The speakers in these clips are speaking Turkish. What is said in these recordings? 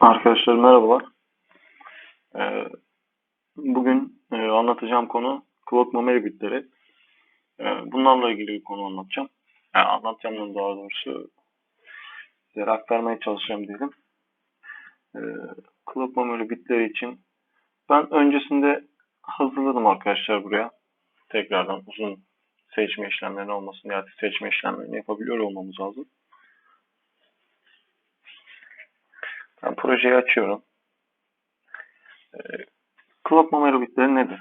Arkadaşlar merhabalar. Ee, bugün e, anlatacağım konu clock memory bitleri. Ee, bunlarla ilgili bir konu anlatacağım. Yani anlatacağım daha doğrusu size aktarmaya çalışacağım diyelim. Ee, clock memory bitleri için ben öncesinde hazırladım arkadaşlar buraya. Tekrardan uzun seçme işlemlerinin olmasın diye seçme işlemlerini yapabiliyor olmamız lazım. Ben projeyi açıyorum. Ee, clock memory bitleri nedir?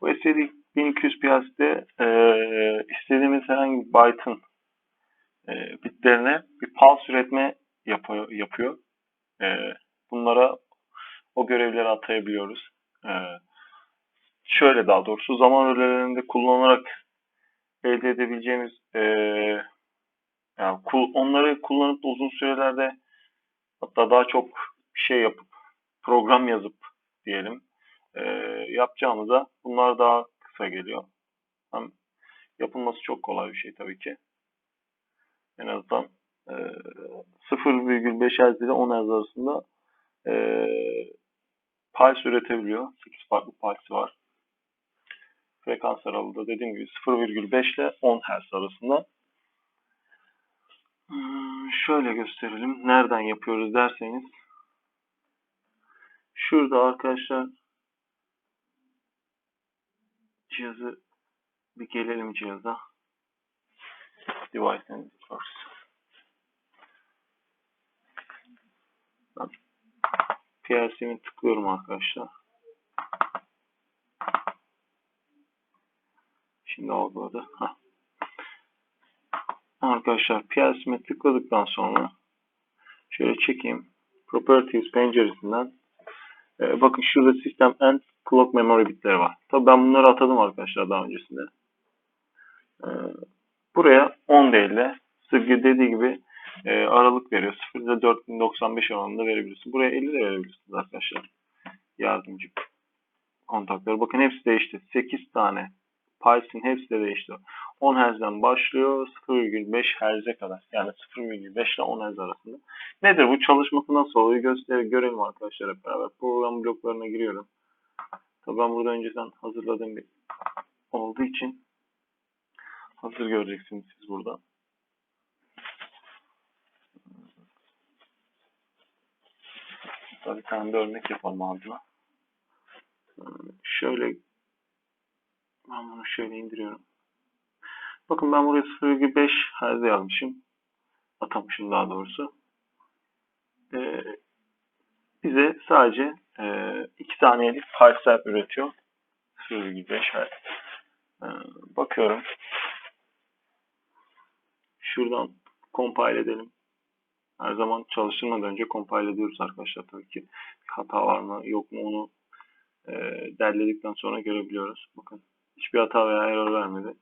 Bu STD 1200 PLC'de e, istediğimiz herhangi bir byte'ın e, bitlerine bir pulse üretme yapıyor. yapıyor. E, bunlara o görevleri atayabiliyoruz. E, şöyle daha doğrusu zaman öğelerinde kullanarak elde edebileceğimiz e, yani onları kullanıp uzun sürelerde hatta daha çok şey yapıp program yazıp diyelim e, yapacağımıza bunlar daha kısa geliyor. Hem yapılması çok kolay bir şey tabii ki. En azından e, 0,5 Hz ile 10 Hz arasında e, pulse üretebiliyor. 8 farklı pulse var. Frekans aralığı da dediğim gibi 0,5 ile 10 Hz arasında. Hmm, şöyle gösterelim. Nereden yapıyoruz derseniz. Şurada arkadaşlar cihazı bir gelelim cihaza. Device and Resource. Ben tıklıyorum arkadaşlar. Şimdi algıladı. Heh. Arkadaşlar PLC'me tıkladıktan sonra şöyle çekeyim. Properties penceresinden e, bakın şurada System and Clock Memory bitleri var. Tabi ben bunları atadım arkadaşlar daha öncesinde. E, buraya 10 değil de Sırgı dediği gibi e, aralık veriyor. 0 ile 4095 oranında verebilirsiniz. Buraya 50 de verebilirsiniz arkadaşlar. Yardımcı kontakları. Bakın hepsi değişti. 8 tane Pulse'in hepsi de değişti. 10 Hz'den başlıyor 0,5 Hz'e kadar. Yani 0,5 ile 10 Hz arasında. Nedir bu? Çalışması nasıl oluyor? Göster görelim arkadaşlar hep beraber. Program bloklarına giriyorum. Tabii ben burada önceden hazırladığım bir olduğu için hazır göreceksiniz siz burada. Bir tane de örnek yapalım ardına. Şöyle ben bunu şöyle indiriyorum. Bakın ben buraya 0,5 Hz yazmışım. Atamışım daha doğrusu. Ee, bize sadece e, 2 saniyelik parsel üretiyor. 0,5 Hz. Ee, bakıyorum. Şuradan compile edelim. Her zaman çalıştırmadan önce compile ediyoruz arkadaşlar tabii ki. Hata var mı yok mu onu e, derledikten sonra görebiliyoruz. Bakın hiçbir hata veya error vermedi.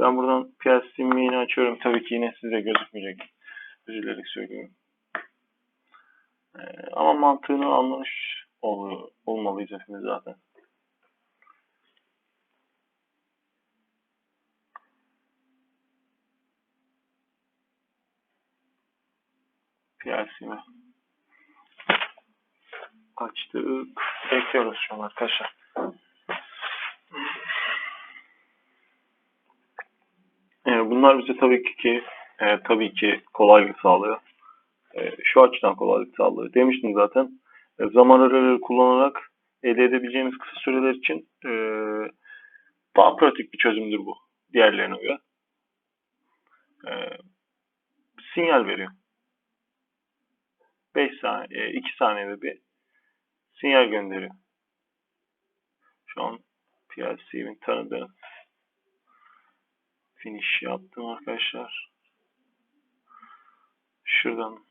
Ben buradan PLC simliğini açıyorum. Tabii ki yine size gözükmeyecek. Üzülerek söylüyorum. Ee, ama mantığını anlamış ol, olmalıyız hepimiz zaten. PLC'mi açtık. Bekliyoruz şu an arkadaşlar. E, bunlar bize tabii ki e, tabii ki kolaylık sağlıyor. E, şu açıdan kolaylık sağlıyor. Demiştim zaten. E, zaman öreleri kullanarak elde edebileceğimiz kısa süreler için e, daha pratik bir çözümdür bu. Diğerlerine göre. E, sinyal veriyor. 5 saniye, 2 saniyede bir sinyal gönderiyor. Şu an PLC'nin tanıdığı finish yaptım arkadaşlar. Şuradan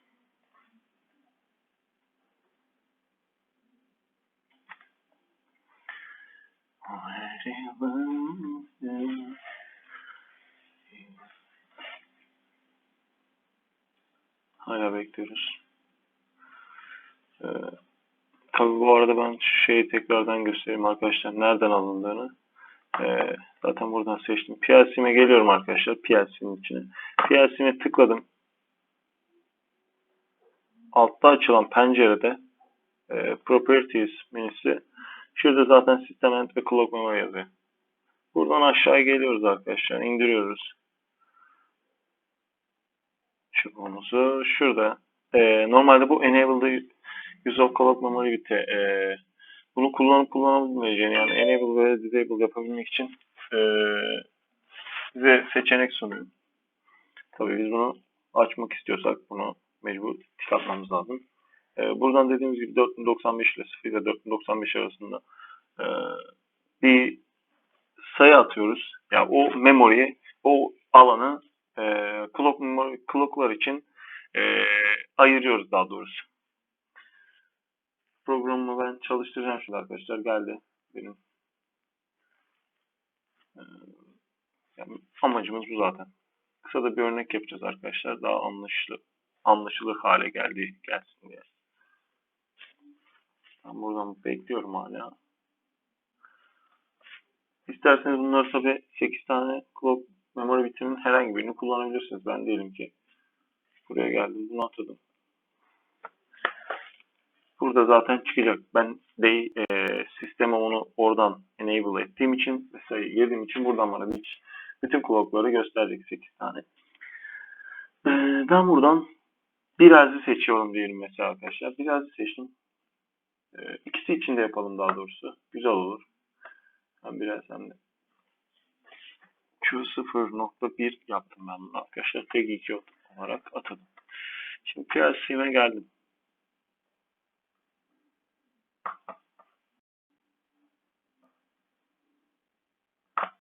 Hala bekliyoruz. Ee, tabii bu arada ben şeyi tekrardan göstereyim arkadaşlar nereden alındığını. Ee, zaten buradan seçtim. PLC'me geliyorum arkadaşlar. PLC'nin içine. PLC'me tıkladım. Altta açılan pencerede e, Properties menüsü. Şurada zaten System End ve Clock Memory yazıyor. Buradan aşağı geliyoruz arkadaşlar. indiriyoruz. Konusu şurada. E, normalde bu Enable'da Use of Clock Memory Bit'e e, bunu kullanıp kullanabilmeyeceğini yani Enable ve Disable yapabilmek için e, size seçenek sunuyor. Tabii biz bunu açmak istiyorsak bunu mecbur tik atmamız lazım. E, buradan dediğimiz gibi 4095 ile 0 ile 4095 arasında e, bir sayı atıyoruz. Yani o memoriye, o alanı e, clock memory, clocklar için e, ayırıyoruz daha doğrusu. Programımı ben çalıştıracağım şimdi arkadaşlar. Geldi benim. E, yani amacımız bu zaten. Kısa da bir örnek yapacağız arkadaşlar. Daha anlaşılır, anlaşılır hale geldi gelsin diye. Ben buradan bekliyorum hala. İsterseniz bunları tabi 8 tane clock memory bitiminin herhangi birini kullanabilirsiniz. Ben diyelim ki buraya geldim bunu atadım. Burada zaten çıkacak. Ben de e, sisteme onu oradan enable ettiğim için mesela yediğim için buradan bana bir, bütün clockları gösterecek 8 tane. E, ben buradan birazı seçiyorum diyelim mesela arkadaşlar. Birazı seçtim. E, ikisi için de yapalım daha doğrusu. Güzel olur. Ben biraz hem de Q0.1 yaptım ben bunu arkadaşlar. Tek 2 olarak atadım. Şimdi PLC'me geldim.